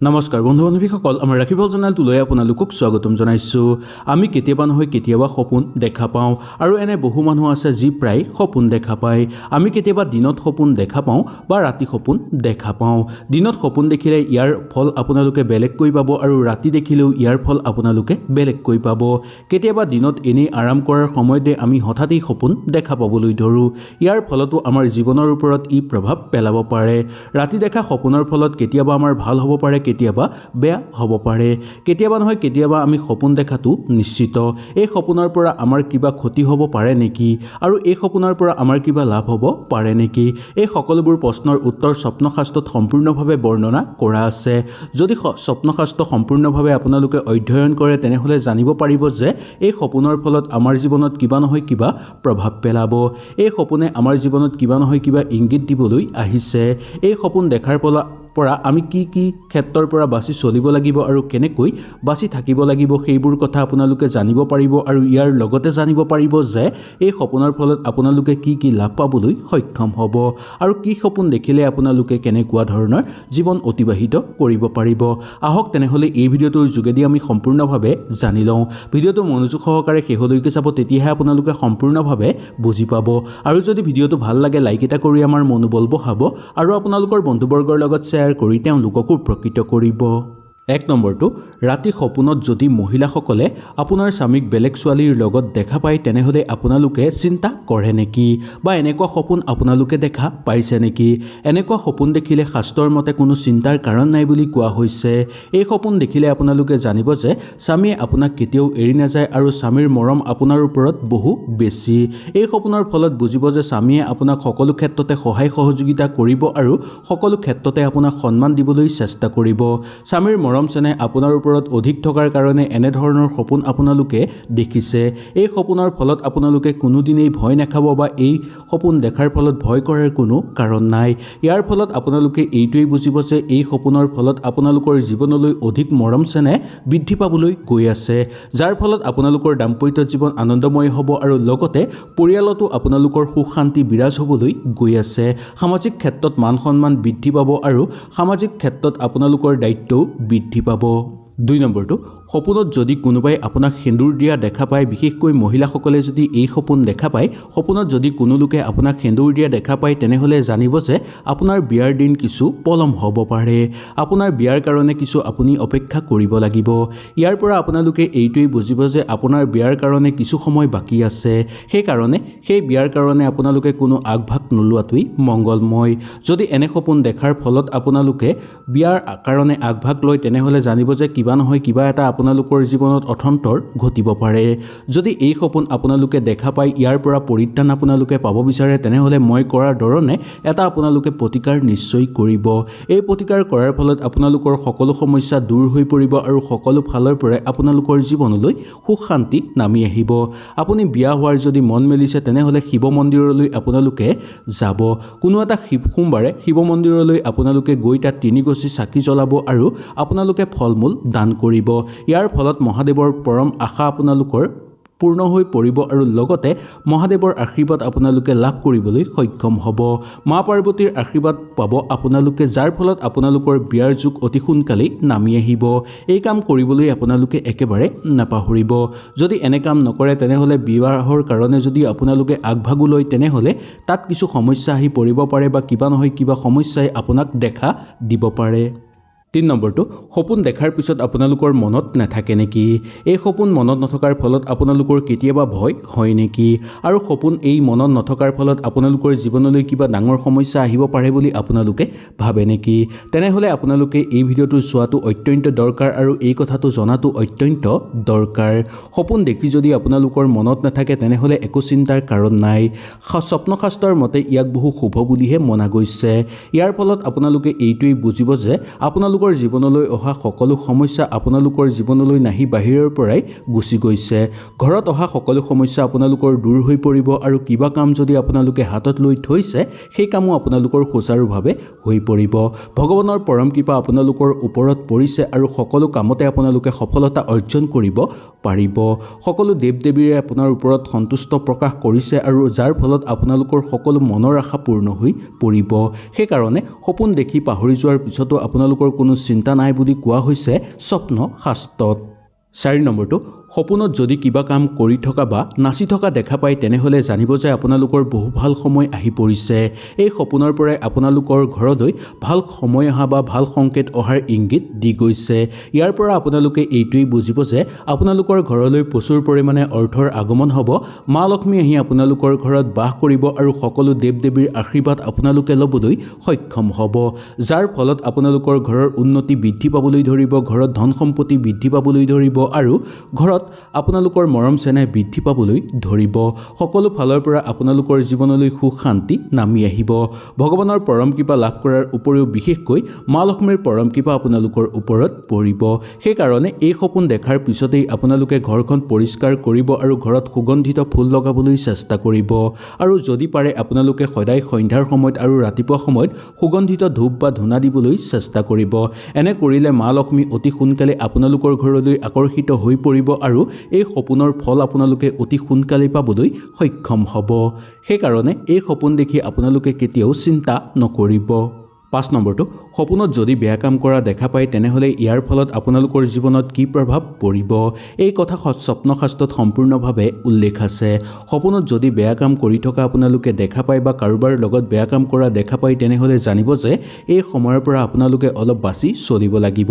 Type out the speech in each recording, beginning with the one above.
নমস্কাৰ বন্ধু বান্ধৱীসকল আমাৰ ৰাখিবল চেনেলটোলৈ আপোনালোকক স্বাগতম জনাইছোঁ। আমি কেতিয়াবা নহয় কেতিয়াবা সপোন দেখা পাওঁ আৰু এনে বহু মানুহ আছে যি প্ৰায় সপোন দেখা পায়। আমি কেতিয়াবা দিনত সপোন দেখা পাওঁ বা ৰাতি সপোন দেখা পাওঁ। দিনত সপোন দেখিলে ইয়াৰ ফল আপোনালোকে বেলেগকৈ পাব আৰু ৰাতি দেখিলেও ইয়াৰ ফল আপোনালোকে বেলেগকৈ পাব। কেতিয়াবা দিনত এনেই আৰাম কৰাৰ সময়তে আমি হঠাতেই সপোন দেখা পাবলৈ ধৰোঁ। ইয়াৰ ফলতো আমাৰ জীৱনৰ ওপৰত ই প্ৰভাৱ পেলাব পাৰে। ৰাতি দেখা সপোনৰ ফলত কেতিয়াবা আমাৰ ভাল হ'ব পাৰে কেতিয়াবা বেয়া হ'ব পাৰে। কেতিয়াবা নহয় কেতিয়াবা আমি সপোন দেখাটো নিশ্চিত। এই সপোনৰ পৰা আমাৰ কিবা ক্ষতি হ'ব পাৰে নেকি? আৰু এই সপোনৰ পৰা আমাৰ কিবা লাভ হ'ব পাৰে নেকি? এই সকলোবোৰ প্ৰশ্নৰ উত্তৰ স্বপ্নশাস্ত্ৰত সম্পূৰ্ণভাৱে বৰ্ণনা কৰা আছে। যদি স্বপ্নশাস্ত্ৰ সম্পূৰ্ণভাৱে আপোনালোকে অধ্যয়ন কৰে তেনেহ'লে জানিব পাৰিব যে এই সপোনৰ ফলত আমাৰ জীৱনত কিবা নহয় কিবা প্ৰভাৱ পেলাব। এই সপোনে আমাৰ জীৱনত কিবা নহয় কিবা ইংগিত দিবলৈ আহিছে। এই সপোন দেখাৰ ফলত পৰা আমি কি কি ক্ষেত্ৰৰ পৰা বাছি চলিব লাগিব আৰু কেনেকৈ বাছি থাকিব লাগিব সেইবোৰ কথা আপোনালোকে জানিব পাৰিব আৰু ইয়াৰ লগতে জানিব পাৰিব যে এই সপোনৰ ফলত আপোনালোকে কি কি লাভ পাবলৈ সক্ষম হ'ব আৰু কি সপোন দেখিলে আপোনালোকে কেনেকুৱা ধৰণৰ জীৱন অতিবাহিত কৰিব পাৰিব। আহক তেনেহ'লে এই ভিডিঅ'টোৰ যোগেদি আমি সম্পূৰ্ণভাৱে জানি লওঁ। ভিডিঅ'টো মনোযোগ সহকাৰে শেষলৈকে চাব তেতিয়াহে আপোনালোকে সম্পূৰ্ণভাৱে বুজি পাব। আৰু যদি ভিডিঅ'টো ভাল লাগে লাইক এটা কৰি আমাৰ মনোবল বঢ়াব আৰু আপোনালোকৰ বন্ধুবৰ্গৰ লগত শ্বেয়াৰ কৰি তেওঁলোককো উপকৃত কৰিব। এক নম্বৰটো ৰাতি সপোনত যদি মহিলাসকলে আপোনাৰ স্বামীক বেলেগ ছোৱালীৰ লগত দেখা পায় তেনেহ'লে আপোনালোকে চিন্তা কৰে নেকি? বা এনেকুৱা সপোন আপোনালোকে দেখা পাইছে নেকি? এনেকুৱা সপোন দেখিলে শাস্ত্ৰৰ মতে কোনো চিন্তাৰ কাৰণ নাই বুলি কোৱা হৈছে। এই সপোন দেখিলে আপোনালোকে জানিব যে স্বামীয়ে আপোনাক কেতিয়াও এৰি নাযায় আৰু স্বামীৰ মৰম আপোনাৰ ওপৰত বহু বেছি। এই সপোনৰ ফলত বুজিব যে স্বামীয়ে আপোনাক সকলো ক্ষেত্ৰতে সহায় সহযোগিতা কৰিব আৰু সকলো ক্ষেত্ৰতে আপোনাক সন্মান দিবলৈ চেষ্টা কৰিব। স্বামীৰ মৰম চেনেহ আপোনাৰ ওপৰত অধিক থকাৰ কাৰণে এনেধৰণৰ সপোন আপোনালোকে দেখিছে। এই সপোনৰ ফলত আপোনালোকে কোনোদিনেই ভয় নাখাব বা এই সপোন দেখাৰ ফলত ভয় কৰাৰ কোনো কাৰণ নাই। ইয়াৰ ফলত আপোনালোকে এইটোৱেই বুজিব যে এই সপোনৰ ফলত আপোনালোকৰ জীৱনলৈ অধিক মৰম চেনেহ বৃদ্ধি পাবলৈ গৈ আছে। যাৰ ফলত আপোনালোকৰ দাম্পত্য জীৱন আনন্দময় হ'ব আৰু লগতে পৰিয়ালতো আপোনালোকৰ সুখ শান্তি বিৰাজ হ'বলৈ গৈ আছে। সামাজিক ক্ষেত্ৰত মান সন্মান বৃদ্ধি পাব আৰু সামাজিক ক্ষেত্ৰত আপোনালোকৰ দায়িত্বও বৃদ্ধি পাব দুই নম্বৰটো সপোনত যদি কোনোবাই আপোনাক সেন্দুৰ দিয়া দেখা পায় বিশেষকৈ মহিলাসকলে যদি এই সপোন দেখা পায় সপোনত যদি কোনো লোকে আপোনাক সেন্দুৰ দিয়া দেখা পায় তেনেহ'লে জানিব যে আপোনাৰ বিয়াৰ দিন কিছু পলম হ'ব পাৰে। আপোনাৰ বিয়াৰ কাৰণে কিছু আপুনি অপেক্ষা কৰিব লাগিব। ইয়াৰ পৰা আপোনালোকে এইটোৱেই বুজিব যে আপোনাৰ বিয়াৰ কাৰণে কিছু সময় বাকী আছে। সেইকাৰণে সেই বিয়াৰ কাৰণে আপোনালোকে কোনো আগভাগ নোলোৱাটোৱেই মংগলময়। যদি এনে সপোন দেখাৰ ফলত আপোনালোকে বিয়াৰ কাৰণে আগভাগ লয় তেনেহ'লে জানিব যে কিবা নহয় কিবা এটা আপোনালোকৰ জীৱনত অথন্তৰ ঘটিব পাৰে। যদি এই সপোন আপোনালোকে দেখা পায় ইয়াৰ পৰা পৰিত্ৰাণ আপোনালোকে পাব বিচাৰে তেনেহ'লে মই কৰাৰ ধৰণে এটা আপোনালোকে প্ৰতিকাৰ নিশ্চয় কৰিব। এই প্ৰতিকাৰ কৰাৰ ফলত আপোনালোকৰ সকলো সমস্যা দূৰ হৈ পৰিব আৰু সকলো ফালৰ পৰাই আপোনালোকৰ জীৱনলৈ সুখ শান্তি নামি আহিব। আপুনি বিয়া হোৱাৰ যদি মন মেলিছে তেনেহ'লে শিৱ মন্দিৰলৈ আপোনালোকে যাব। কোনো এটা শিৱ সোমবাৰে শিৱ মন্দিৰলৈ আপোনালোকে গৈ তাত তিনিগছি চাকি জ্বলাব আৰু আপোনালোকে ফল মূল দান কৰিব। ইয়াৰ ফলত মহাদেৱৰ পৰম আশা আপোনালোকৰ পূৰ্ণ হৈ পৰিব আৰু লগতে মহাদেৱৰ আশীৰ্বাদ আপোনালোকে লাভ কৰিবলৈ সক্ষম হ'ব। মা পাৰ্বতীৰ আশীৰ্বাদ পাব আপোনালোকে যাৰ ফলত আপোনালোকৰ বিয়াৰ যুগ অতি সোনকালেই নামি আহিব। এই কাম কৰিবলৈ আপোনালোকে একেবাৰে নাপাহৰিব। যদি এনে কাম নকৰে তেনেহ'লে বিবাহৰ কাৰণে যদি আপোনালোকে আগভাগো লয় তেনেহ'লে তাত কিছু সমস্যা আহি পৰিব পাৰে বা কিবা নহয় কিবা সমস্যাই আপোনাক দেখা দিব পাৰে। তিনি নম্বৰটো সপোন দেখাৰ পিছত আপোনালোকৰ মনত নাথাকে নেকি? এই সপোন মনত নথকাৰ ফলত আপোনালোকৰ কেতিয়াবা ভয় হয় নেকি? আৰু সপোন এই মনত নথকাৰ ফলত আপোনালোকৰ জীৱনলৈ কিবা ডাঙৰ সমস্যা আহিব পাৰে বুলি আপোনালোকে ভাবে নেকি? তেনেহ'লে আপোনালোকে এই ভিডিঅ'টো চোৱাটো অত্যন্ত দৰকাৰ আৰু এই কথাটো জনাটো অত্যন্ত দৰকাৰ। সপোন দেখি যদি আপোনালোকৰ মনত নাথাকে তেনেহ'লে একো চিন্তাৰ কাৰণ নাই। স্বপ্নশাস্ত্ৰৰ মতে ইয়াক বহু শুভ বুলিহে মনা গৈছে। ইয়াৰ ফলত আপোনালোকে এইটোৱেই বুজিব যে আপোনালোকৰ জীৱনলৈ অহা সকলো সমস্যা আপোনালোকৰ জীৱনলৈ নাহি বাহিৰৰ পৰাই গুচি গৈছে। ঘৰত অহা সকলো সমস্যা আপোনালোকৰ দূৰ হৈ পৰিব আৰু কিবা কাম যদি আপোনালোকে হাতত লৈ থৈছে সেই কামো আপোনালোকৰ সুচাৰুভাৱে হৈ পৰিব। ভগৱানৰ পৰম কৃপা আপোনালোকৰ ওপৰত পৰিছে আৰু সকলো কামতে আপোনালোকে সফলতা অৰ্জন কৰিব পাৰিব। সকলো দেৱ দেৱীৰে আপোনাৰ ওপৰত সন্তুষ্ট প্ৰকাশ কৰিছে আৰু যাৰ ফলত আপোনালোকৰ সকলো মনৰ আশা পূৰ্ণ হৈ পৰিব। সেইকাৰণে সপোন দেখি পাহৰি যোৱাৰ পিছতো আপোনালোকৰ কোনো কোনো চিন্তা নাই বুলি কোৱা হৈছে স্বপ্ন শাস্ত্ৰত। চাৰি নম্বৰটো সপোনত যদি কিবা কাম কৰি থকা বা নাচি থকা দেখা পায় তেনেহ'লে জানিব যে আপোনালোকৰ বহু ভাল সময় আহি পৰিছে। এই সপোনৰ পৰাই আপোনালোকৰ ঘৰলৈ ভাল সময় অহা বা ভাল সংকেত অহাৰ ইংগিত দি গৈছে। ইয়াৰ পৰা আপোনালোকে এইটোৱেই বুজিব যে আপোনালোকৰ ঘৰলৈ প্ৰচুৰ পৰিমাণে অৰ্থৰ আগমন হ'ব। মা লক্ষ্মী আহি আপোনালোকৰ ঘৰত বাস কৰিব আৰু সকলো দেৱ দেৱীৰ আশীৰ্বাদ আপোনালোকে ল'বলৈ সক্ষম হ'ব। যাৰ ফলত আপোনালোকৰ ঘৰৰ উন্নতি বৃদ্ধি পাবলৈ ধৰিব ঘৰত ধন সম্পত্তি বৃদ্ধি পাবলৈ ধৰিব আৰু ঘৰত আপোনালোকৰ মৰম চেনেহ বৃদ্ধি পাবলৈ ধৰিব। সকলো ফালৰ পৰা আপোনালোকৰ জীৱনলৈ সুখ শান্তি নামি আহিব। ভগৱানৰ পৰম কৃপা লাভ কৰাৰ উপৰিও বিশেষকৈ মা লক্ষ্মীৰ পৰম কৃপা আপোনালোকৰ ওপৰত পৰিব। সেইকাৰণে এই সপোন দেখাৰ পিছতেই আপোনালোকে ঘৰখন পৰিষ্কাৰ কৰিব আৰু ঘৰত সুগন্ধিত ফুল লগাবলৈ চেষ্টা কৰিব। আৰু যদি পাৰে আপোনালোকে সদায় সন্ধ্যাৰ সময়ত আৰু ৰাতিপুৱা সময়ত সুগন্ধিত ধূপ বা ধূনা দিবলৈ চেষ্টা কৰিব। এনে কৰিলে মা লক্ষ্মী অতি সোনকালে আপোনালোকৰ ঘৰলৈ আকৰ্ষিত হৈ পৰিব আৰু এই সপোনৰ ফল আপোনালোকে অতি সোনকালে পাবলৈ সক্ষম হ'ব। সেইকাৰণে এই সপোন দেখি আপোনালোকে কেতিয়াও চিন্তা নকৰিব। পাঁচ নম্বৰটো সপোনত যদি বেয়া কাম কৰা দেখা পায় তেনেহ'লে ইয়াৰ ফলত আপোনালোকৰ জীৱনত কি প্ৰভাৱ পৰিব? এই কথা স্বপ্নশাস্ত্ৰত সম্পূৰ্ণভাৱে উল্লেখ আছে। সপোনত যদি বেয়া কাম কৰি থকা আপোনালোকে দেখা পায় বা কাৰোবাৰ লগত বেয়া কাম কৰা দেখা পায় তেনেহ'লে জানিব যে এই সময়ৰ পৰা আপোনালোকে অলপ বাছি চলিব লাগিব।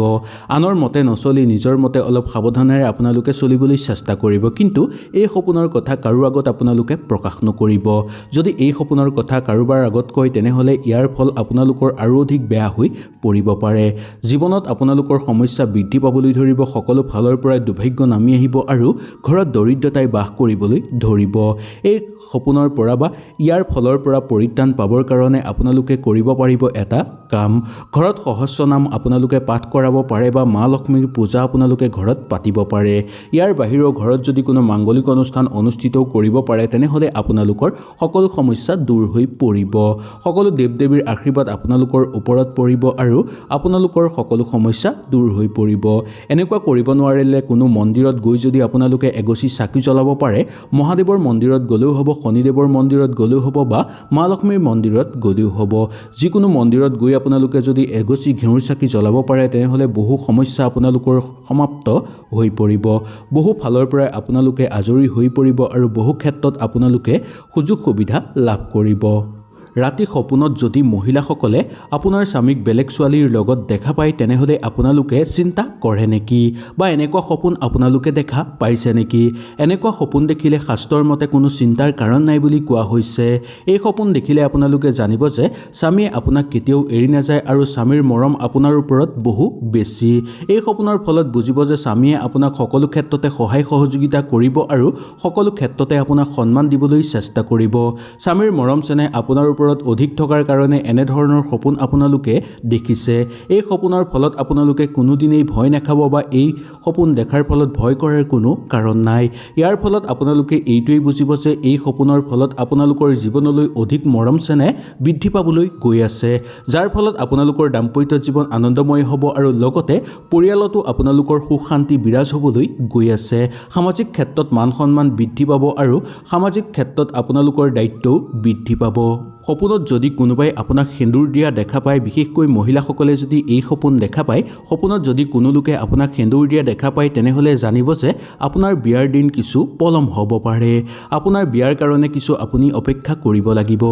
আনৰ মতে নচলি নিজৰ মতে অলপ সাৱধানেৰে আপোনালোকে চলিবলৈ চেষ্টা কৰিব। কিন্তু এই সপোনৰ কথা কাৰো আগত আপোনালোকে প্ৰকাশ নকৰিব। যদি এই সপোনৰ কথা কাৰোবাৰ আগত কয় তেনেহ'লে ইয়াৰ ফল আপোনালোকৰ আৰু অধিক বেয়া হৈ পৰিব পাৰে। জীৱনত আপোনালোকৰ সমস্যা বৃদ্ধি পাবলৈ ধৰিব সকলো ফালৰ পৰাই দুৰ্ভাগ্য নামি আহিব আৰু ঘৰত দৰিদ্ৰতাই বাস কৰিবলৈ ধৰিব। এই সপোনৰ পৰা বা ইয়াৰ ফলৰ পৰা পৰিত্ৰাণ পাবৰ কাৰণে আপোনালোকে কৰিব পাৰিব এটা কাম। ঘৰত সহস্ৰ নাম আপোনালোকে পাঠ কৰাব পাৰে বা মা লক্ষ্মীৰ পূজা আপোনালোকে ঘৰত পাতিব পাৰে। ইয়াৰ বাহিৰেও ঘৰত যদি কোনো মাংগলিক অনুষ্ঠান অনুষ্ঠিতও কৰিব পাৰে তেনেহ'লে আপোনালোকৰ সকলো সমস্যা দূৰ হৈ পৰিব। সকলো দেৱ দেৱীৰ আশীৰ্বাদ আপোনালোকৰ ওপৰত পৰিব আৰু আপোনালোকৰ সকলো সমস্যা দূৰ হৈ পৰিব। এনেকুৱা কৰিব নোৱাৰিলে কোনো মন্দিৰত গৈ যদি আপোনালোকে এগছি চাকি জ্বলাব পাৰে মহাদেৱৰ মন্দিৰত গ'লেও হ'ব শনিদেৱৰ মন্দিৰত গ'লেও হ'ব বা মা লক্ষ্মীৰ মন্দিৰত গ'লেও হ'ব। যিকোনো মন্দিৰত গৈ আপোনালোকে যদি এগছি ঘেঁউৰ চাকি জ্বলাব পাৰে তেনেহ'লে বহু সমস্যা আপোনালোকৰ সমাপ্ত হৈ পৰিব। বহু ফালৰ পৰাই আপোনালোকে আজৰি হৈ পৰিব আৰু বহু ক্ষেত্ৰত আপোনালোকে সুযোগ সুবিধা লাভ কৰিব। ৰাতি সপোনত যদি মহিলাসকলে আপোনাৰ স্বামীক বেলেগ ছোৱালীৰ লগত দেখা পায় তেনেহ'লে আপোনালোকে চিন্তা কৰে নেকি? বা এনেকুৱা সপোন আপোনালোকে দেখা পাইছে নেকি? এনেকুৱা সপোন দেখিলে শাস্ত্ৰৰ মতে কোনো চিন্তাৰ কাৰণ নাই বুলি কোৱা হৈছে। এই সপোন দেখিলে আপোনালোকে জানিব যে স্বামীয়ে আপোনাক কেতিয়াও এৰি নাযায় আৰু স্বামীৰ মৰম আপোনাৰ ওপৰত বহু বেছি। এই সপোনৰ ফলত বুজিব যে স্বামীয়ে আপোনাক সকলো ক্ষেত্ৰতে সহায় সহযোগিতা কৰিব আৰু সকলো ক্ষেত্ৰতে আপোনাক সন্মান দিবলৈ চেষ্টা কৰিব। স্বামীৰ মৰম চেনেহ আপোনাৰ ওপৰত অধিক থকাৰ কাৰণে এনেধৰণৰ সপোন আপোনালোকে দেখিছে। এই সপোনৰ ফলত আপোনালোকে কোনোদিনেই ভয় নাখাব বা এই সপোন দেখাৰ ফলত ভয় কৰাৰ কোনো কাৰণ নাই। ইয়াৰ ফলত আপোনালোকে এইটোৱেই বুজিব যে এই সপোনৰ ফলত আপোনালোকৰ জীৱনলৈ অধিক মৰম চেনেহ বৃদ্ধি পাবলৈ গৈ আছে। যাৰ ফলত আপোনালোকৰ দাম্পত্য জীৱন আনন্দময় হ'ব আৰু লগতে পৰিয়ালতো আপোনালোকৰ সুখ শান্তি বিৰাজ হ'বলৈ গৈ আছে। সামাজিক ক্ষেত্ৰত মান সন্মান বৃদ্ধি পাব আৰু সামাজিক ক্ষেত্ৰত আপোনালোকৰ দায়িত্বও বৃদ্ধি পাব। সপোনত যদি কোনোবাই আপোনাক সেন্দুৰ দিয়া দেখা পায় বিশেষকৈ মহিলাসকলে যদি এই সপোন দেখা পায় সপোনত যদি কোনো লোকে আপোনাক সেন্দুৰ দিয়া দেখা পায় তেনেহ'লে জানিব যে আপোনাৰ বিয়াৰ দিন কিছু পলম হ'ব পাৰে। আপোনাৰ বিয়াৰ কাৰণে কিছু আপুনি অপেক্ষা কৰিব লাগিব।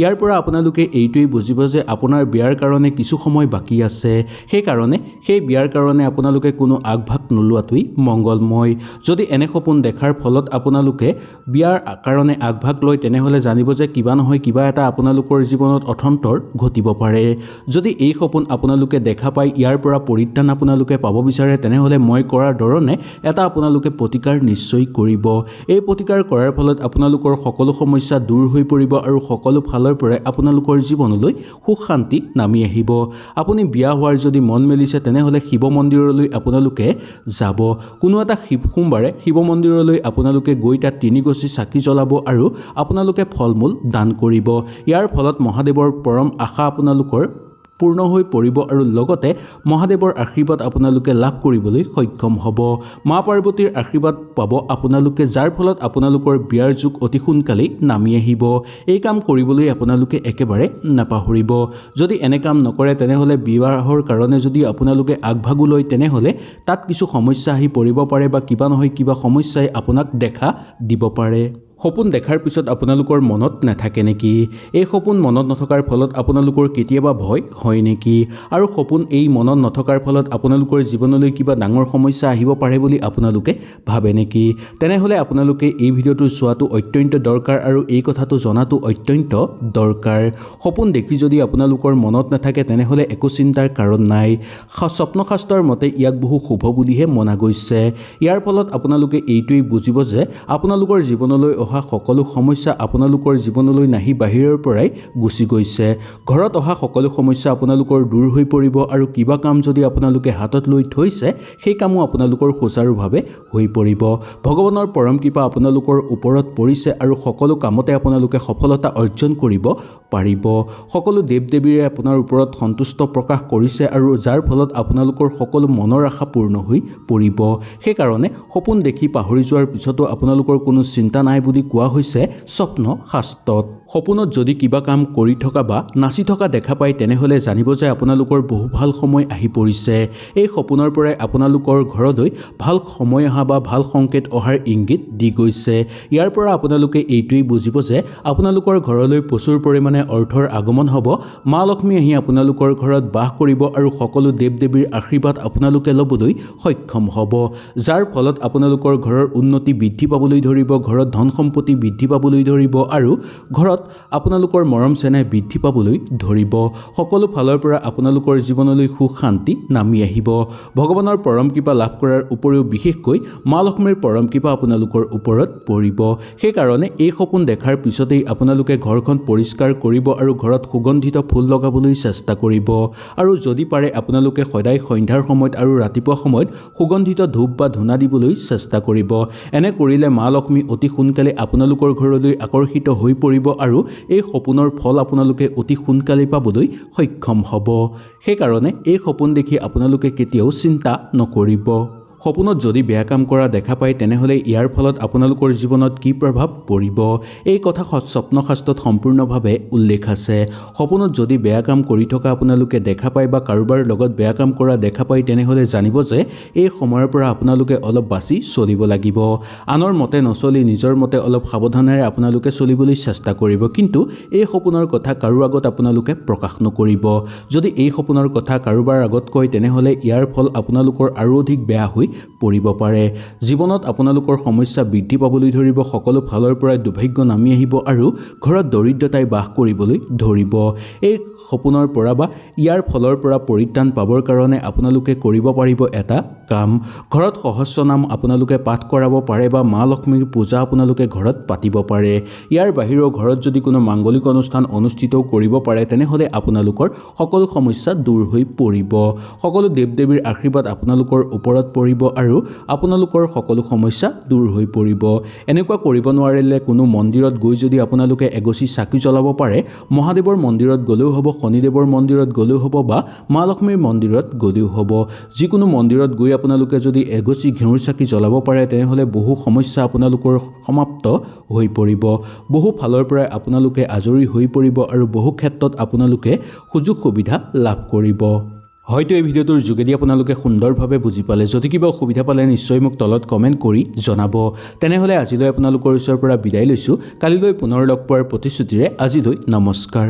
ইয়াৰ পৰা আপোনালোকে এইটোৱেই বুজিব যে আপোনাৰ বিয়াৰ কাৰণে কিছু সময় বাকী আছে। সেইকাৰণে সেই বিয়াৰ কাৰণে আপোনালোকে কোনো আগভাগ নোলোৱাটোৱেই মংগলময়। যদি এনে সপোন দেখাৰ ফলত আপোনালোকে বিয়াৰ কাৰণে আগভাগ লয় তেনেহ'লে জানিব যে কিবা নহয় কিবা এটা আপোনালোকৰ জীৱনত অথন্তৰ ঘটিব পাৰে। যদি এই সপোন আপোনালোকে দেখা পায় ইয়াৰ পৰা পৰিত্ৰাণ আপোনালোকে পাব বিচাৰে তেনেহ'লে মই কৰাৰ ধৰণে এটা আপোনালোকে প্ৰতিকাৰ নিশ্চয় কৰিব। এই প্ৰতিকাৰ কৰাৰ ফলত আপোনালোকৰ সকলো সমস্যা দূৰ হৈ পৰিব আৰু সকলো ফালৰ পৰাই আপোনালোকৰ জীৱনলৈ সুখ শান্তি নামি আহিব। আপুনি বিয়া হোৱাৰ যদি মন মেলিছে তেনেহ'লে শিৱ মন্দিৰলৈ আপোনালোকে যাব। কোনো এটা শিৱ সোমবাৰে শিৱ মন্দিৰলৈ আপোনালোকে গৈ তাত তিনিগছি চাকি জ্বলাব আৰু আপোনালোকে ফল মূল দান কৰিব। ইয়াৰ ফলত মহাদেৱৰ পৰম আশা আপোনালোকৰ পূৰ্ণ হৈ পৰিব আৰু লগতে মহাদেৱৰ আশীৰ্বাদ আপোনালোকে লাভ কৰিবলৈ সক্ষম হ'ব। মা পাৰ্বতীৰ আশীৰ্বাদ পাব আপোনালোকে যাৰ ফলত আপোনালোকৰ বিয়াৰ যুগ অতি সোনকালেই নামি আহিব। এই কাম কৰিবলৈ আপোনালোকে একেবাৰে নাপাহৰিব। যদি এনে কাম নকৰে তেনেহ'লে বিবাহৰ কাৰণে যদি আপোনালোকে আগভাগো লয় তেনেহ'লে তাত কিছু সমস্যা আহি পৰিব পাৰে বা কিবা নহয় কিবা সমস্যাই আপোনাক দেখা দিব পাৰে। সপোন দেখাৰ পিছত আপোনালোকৰ মনত নাথাকে নেকি? এই সপোন মনত নথকাৰ ফলত আপোনালোকৰ কেতিয়াবা ভয় হয় নেকি? আৰু সপোন এই মনত নথকাৰ ফলত আপোনালোকৰ জীৱনলৈ কিবা ডাঙৰ সমস্যা আহিব পাৰে বুলি আপোনালোকে ভাবে নেকি? তেনেহ'লে আপোনালোকে এই ভিডিঅ'টো চোৱাটো অত্যন্ত দৰকাৰ আৰু এই কথাটো জনাটো অত্যন্ত দৰকাৰ। সপোন দেখি যদি আপোনালোকৰ মনত নাথাকে তেনেহ'লে একো চিন্তাৰ কাৰণ নাই। স্বপ্নশাস্ত্ৰৰ মতে ইয়াক বহু শুভ বুলিহে মনা গৈছে। ইয়াৰ ফলত আপোনালোকে এইটোৱেই বুজিব যে আপোনালোকৰ জীৱনলৈ অহা সকলো সমস্যা আপোনালোকৰ জীৱনলৈ নাহি বাহিৰৰ পৰাই গুচি গৈছে। ঘৰত অহা সকলো সমস্যা আপোনালোকৰ দূৰ হৈ পৰিব আৰু কিবা কাম যদি আপোনালোকে হাতত লৈ থৈছে সেই কামো আপোনালোকৰ সুচাৰুভাৱে হৈ পৰিব। ভগৱানৰ পৰম কৃপা আপোনালোকৰ ওপৰত পৰিছে আৰু সকলো কামতে আপোনালোকে সফলতা অৰ্জন কৰিব পাৰিব। সকলো দেৱ দেৱীৰে আপোনাৰ ওপৰত সন্তুষ্ট প্ৰকাশ কৰিছে আৰু যাৰ ফলত আপোনালোকৰ সকলো মনৰ আশা পূৰ্ণ হৈ পৰিব। সেইকাৰণে সপোন দেখি পাহৰি যোৱাৰ পিছতো আপোনালোকৰ কোনো চিন্তা নাই বুলি কোৱা হৈছে স্বপ্ন শাস্ত্ৰত সপোনত যদি কিবা কাম কৰি থকা বা নাচি থকা দেখা পায় তেনেহ'লে জানিব যে আপোনালোকৰ বহু ভাল সময় আহি পৰিছে। এই সপোনৰ পৰাই আপোনালোকৰ ঘৰলৈ ভাল সময় অহা বা ভাল সংকেত অহাৰ ইংগিত দি গৈছে। ইয়াৰ পৰা আপোনালোকে এইটোৱেই বুজিব যে আপোনালোকৰ ঘৰলৈ প্ৰচুৰ পৰিমাণে অৰ্থৰ আগমন হ'ব। মা লক্ষ্মী আহি আপোনালোকৰ ঘৰত বাস কৰিব আৰু সকলো দেৱ দেৱীৰ আশীৰ্বাদ আপোনালোকে ল'বলৈ সক্ষম হ'ব যাৰ ফলত আপোনালোকৰ ঘৰৰ উন্নতি বৃদ্ধি পাবলৈ ধৰিব ঘৰত ধন সম্পত্তি বৃদ্ধি পাবলৈ ধৰিব আৰু ঘৰত আপোনালোকৰ মৰম চেনেহ বৃদ্ধি পাবলৈ ধৰিব। সকলো ফালৰ পৰা আপোনালোকৰ জীৱনলৈ সুখ শান্তি নামি আহিব। ভগৱানৰ পৰম কৃপা লাভ কৰাৰ উপৰিও বিশেষকৈ মা লক্ষ্মীৰ পৰম কৃপা আপোনালোকৰ ওপৰত পৰিব। সেইকাৰণে এই সপোন দেখাৰ পিছতেই আপোনালোকে ঘৰখন পৰিষ্কাৰ কৰিব আৰু ঘৰত সুগন্ধিত ফুল লগাবলৈ চেষ্টা কৰিব। আৰু যদি পাৰে আপোনালোকে সদায় সন্ধ্যাৰ সময়ত আৰু ৰাতিপুৱা সময়ত সুগন্ধিত ধূপ বা ধূনা দিবলৈ চেষ্টা কৰিব। এনে কৰিলে মা লক্ষ্মী অতি সোনকালে আপোনালোকৰ ঘৰলৈ আকৰ্ষিত হৈ পৰিব আৰু এই সপোনৰ ফল আপোনালোকে অতি সোনকালে পাবলৈ সক্ষম হ'ব। সেইকাৰণে এই সপোন দেখি আপোনালোকে কেতিয়াও চিন্তা নকৰিব। সপোনত যদি বেয়া কাম কৰা দেখা পায় তেনেহ'লে ইয়াৰ ফলত আপোনালোকৰ জীৱনত কি প্ৰভাৱ পৰিব? এই কথা স্বপ্নশাস্ত্ৰত সম্পূৰ্ণভাৱে উল্লেখ আছে। সপোনত যদি বেয়া কাম কৰি থকা আপোনালোকে দেখা পায় বা কাৰোবাৰ লগত বেয়া কাম কৰা দেখা পায় তেনেহ'লে জানিব যে এই সময়ৰ পৰা আপোনালোকে অলপ বাছি চলিব লাগিব। আনৰ মতে নচলি নিজৰ মতে অলপ সাৱধানেৰে আপোনালোকে চলিবলৈ চেষ্টা কৰিব। কিন্তু এই সপোনৰ কথা কাৰো আগত আপোনালোকে প্ৰকাশ নকৰিব। যদি এই সপোনৰ কথা কাৰোবাৰ আগত কয় তেনেহ'লে ইয়াৰ ফল আপোনালোকৰ আৰু অধিক বেয়া হৈ পৰিব পাৰে। জীৱনত আপোনালোকৰ সমস্যা বৃদ্ধি পাবলৈ ধৰিব সকলো ফালৰ পৰাই দুৰ্ভাগ্য নামি আহিব আৰু ঘৰত দৰিদ্ৰতাই বাস কৰিবলৈ ধৰিব। এই সপোনৰ পৰা বা ইয়াৰ ফলৰ পৰা পৰিত্ৰাণ পাবৰ কাৰণে আপোনালোকে কৰিব পাৰিব এটা কাম। ঘৰত সহস্ৰ নাম আপোনালোকে পাঠ কৰাব পাৰে বা মা লক্ষ্মীৰ পূজা আপোনালোকে ঘৰত পাতিব পাৰে। ইয়াৰ বাহিৰেও ঘৰত যদি কোনো মাংগলিক অনুষ্ঠান অনুষ্ঠিতও কৰিব পাৰে তেনেহ'লে আপোনালোকৰ সকলো সমস্যা দূৰ হৈ পৰিব। সকলো দেৱ দেৱীৰ আশীৰ্বাদ আপোনালোকৰ ওপৰত পৰিব। আৰু আপোনালোকৰ সকলো সমস্যা দূৰ হৈ পৰিব। এনেকুৱা কৰিব নোৱাৰিলে কোনো মন্দিৰত গৈ যদি আপোনালোকে এগছি চাকি জ্বলাব পাৰে মহাদেৱৰ মন্দিৰত গ'লেও হ'ব শনিদেৱৰ মন্দিৰত গ'লেও হ'ব বা মা লক্ষ্মীৰ মন্দিৰত গ'লেও হ'ব। যিকোনো মন্দিৰত গৈ আপোনালোকে যদি এগছি ঘেঁউৰ চাকি জ্বলাব পাৰে তেনেহ'লে বহু সমস্যা আপোনালোকৰ সমাপ্ত হৈ পৰিব। বহু ফালৰ পৰাই আপোনালোকে আজৰি হৈ পৰিব আৰু বহু ক্ষেত্ৰত আপোনালোকে সুযোগ সুবিধা লাভ কৰিব। হয়তো এই ভিডিঅ'টোৰ যোগেদি আপোনালোকে সুন্দৰভাৱে বুজি পালে। যদি কিবা অসুবিধা পালে নিশ্চয় মোক তলত কমেণ্ট কৰি জনাব। তেনেহ'লে আজিলৈ আপোনালোকৰ ওচৰৰ পৰা বিদায় লৈছোঁ। কালিলৈ পুনৰ লগ পোৱাৰ প্ৰতিশ্ৰুতিৰে আজিলৈ নমস্কাৰ।